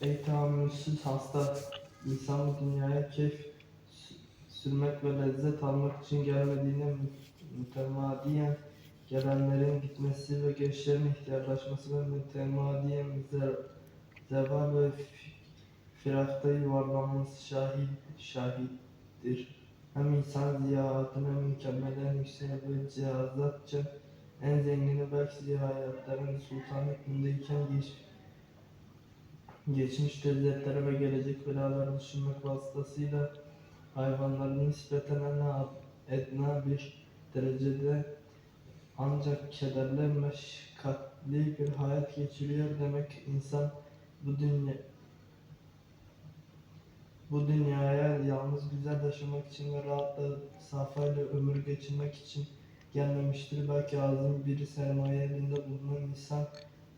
Ey tahammülsüz hasta, insan bu dünyaya keyif sü- sürmek ve lezzet almak için gelmediğine mü- mütemadiyen gelenlerin gitmesi ve gençlerin ihtiyarlaşması ve mütemadiyen zer, zeval ve fi- firakta yuvarlanması şahit, şahittir. Hem insan ziyaretine mükemmel en yüksek ve cihazatça en zengini belki ziyaretlerin sultan hükmündeyken geç, geçmiş lezzetlere ve gelecek belaları düşünmek vasıtasıyla hayvanların nispeten en edna bir derecede ancak kederli meşakkatli bir hayat geçiriyor demek insan bu dünya bu dünyaya yalnız güzel yaşamak için ve rahatla safayla ömür geçirmek için gelmemiştir. Belki azim bir sermaye elinde bulunan insan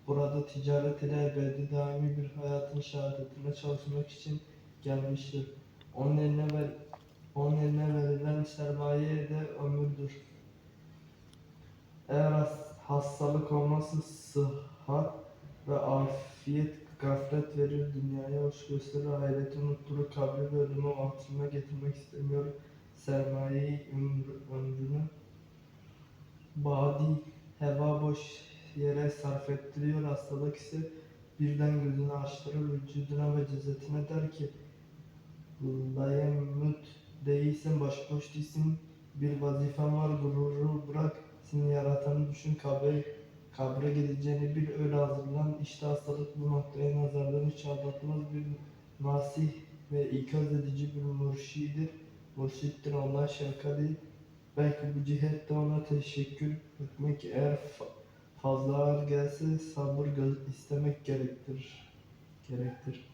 burada ticaret ile ebedi daimi bir hayatın şehadetine çalışmak için gelmiştir. Onun eline ver, onun eline verilen sermaye de ömürdür. Eğer has- hastalık olmazsa sıhhat ve afiyet gaflet verir, dünyaya hoş gösterir, ahireti unutturur, kabri ve ölümü getirmek istemiyor. Sermayeyi, ömrü, ömrünü badi, heva boş yere sarf ettiriyor. Hastalık ise birden gözünü açtırır, vücuduna ve cezetine der ki Layemut değilsin, başboş değilsin, bir vazifen var, gururu bırak, seni yaratanı düşün, kabre, kabre gideceğini bir öyle hazırlan. İşte hastalık bu noktaya nazardan hiç aldatmaz bir nasih ve ikaz edici bir mürşidir. Mürşittir ondan değil. Belki bu cihette ona teşekkür etmek eğer fa- fazla ağır gelse sabır istemek gerektir. Gerektir.